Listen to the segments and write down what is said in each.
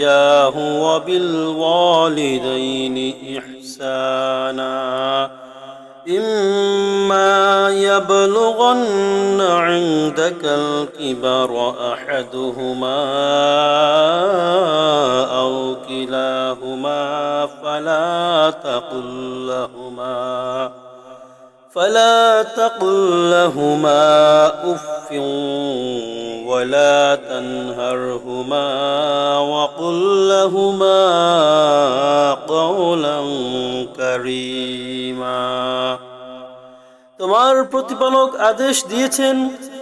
إياه وبالوالدين إحسانا. إما يبلغن عندك الكبر أحدهما أو كلاهما فلا تقل فلا تقل لهما اف ولا تنهرهما وقل لهما قولا كريما তোমার প্রতিপালক আদেশ দিয়েছেন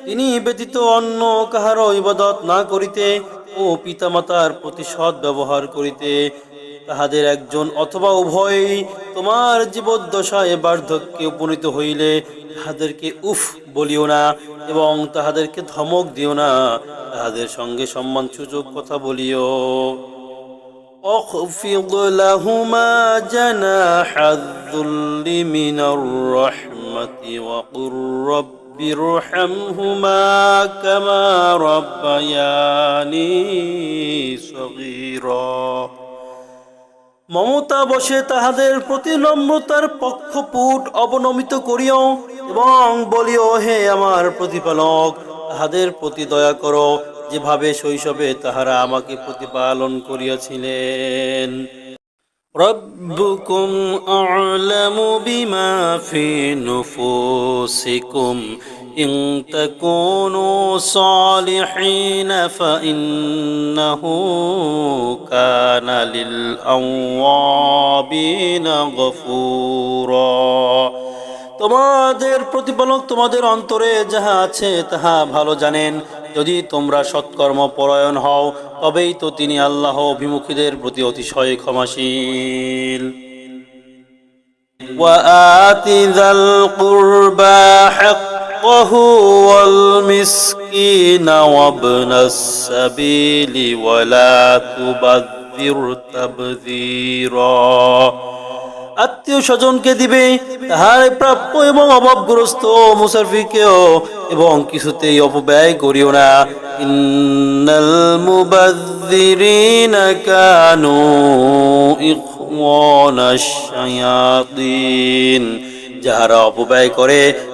তিনি ব্যতীত অন্য কাহারও ইবাদত না করিতে ও পিতামাতার প্রতি সৎ ব্যবহার করিতে তাহাদের একজন অথবা উভয়ই তোমার জীবদ্দশায় বার্ধক্যে উপনীত হইলে তাহাদেরকে উফ বলিও না এবং তাহাদেরকে ধমক দিও না তাহাদের সঙ্গে সম্মানসূচক কথা বলিও اخفض لهما جناح الذل من الرحمة وقل رب ارحمهما كما ربياني صغيرا মমতা বসে তাহাদের প্রতি নম্রতার পক্ষপুট অবনমিত করিও এবং বলিও হে আমার প্রতিপালক তাহাদের প্রতি দয়া করো যেভাবে শৈশবে তাহারা আমাকে প্রতিপালন করিয়াছিলেন ربكم أعلم بما في نفوسكم إن تكونوا صالحين فإنه كان للأوابين غفورا তোমাদের প্রতিপালক তোমাদের অন্তরে যাহা আছে তাহা ভালো জানেন যদি তোমরা সৎকর্ম পরায়ণ হও তবেই তো তিনি আল্লাহ অভিমুখীদের প্রতি অতিশয় ক্ষমাশীল وآت ذا القربى حقه والمسكين وابن السبيل ولا تبذر تبذيرا আত্মীয় স্বজনকে দিবে তাহার প্রাপ্য এবং অভাবগ্রস্ত মুসাফিরকেও এবং কিছুতেই অপব্যয় করিও না ইন্নাল মুবাযযিরিনা কানু ইখওয়ানাশ শায়াতিন যাহারা অপব্যয় করে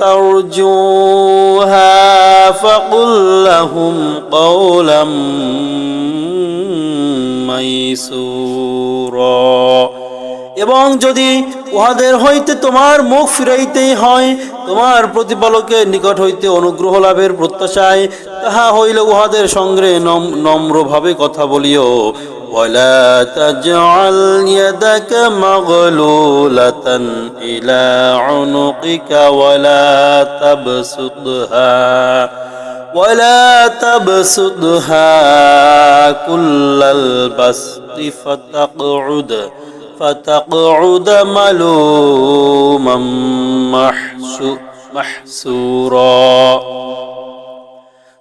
ترجوها فقل لهم قولا ميسورا এবং যদি উহাদের হইতে তোমার মুখ ফিরাইতেই হয় তোমার প্রতিপালকের নিকট হইতে অনুগ্রহ লাভের প্রত্যাশায় তাহা হইলে উহাদের সঙ্গে নম্রভাবে কথা বলিও ولا تجعل يدك مغلولة إلى عنقك ولا تبسطها ولا تبسطها كل البسط فتقعد فتقعد ملوما محسورا.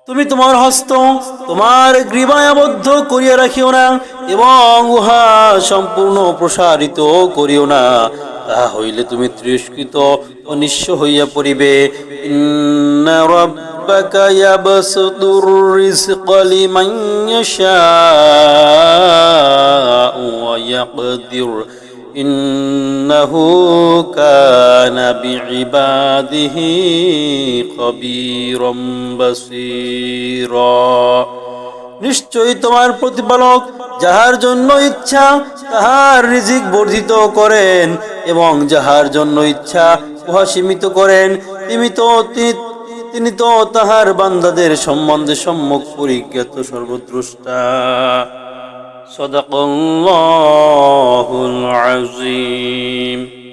তুমি তোমার হস্ত তোমার গ্রীবায় আবদ্ধ করিয়া রাখিও না এবং উহা সম্পূর্ণ প্রসারিত করিও না তাহা হইলে তুমি তিরস্কৃত ও নিঃস্ব হইয়া পড়িবে ইন্না ربك يبسط الرزق لمن يشاء ويقدر إنه كان بعباده خبيرا بصيرا নিশ্চয়ই তোমার প্রতিপালক যাহার জন্য ইচ্ছা তাহার রিজিক বর্ধিত করেন এবং যাহার জন্য ইচ্ছা উহা সীমিত করেন তিনি তো তিনি তিনি তো তাহার বান্দাদের সম্বন্ধে সম্মুখ পরিজ্ঞাত সর্বদ্রষ্টা صدق الله العظيم.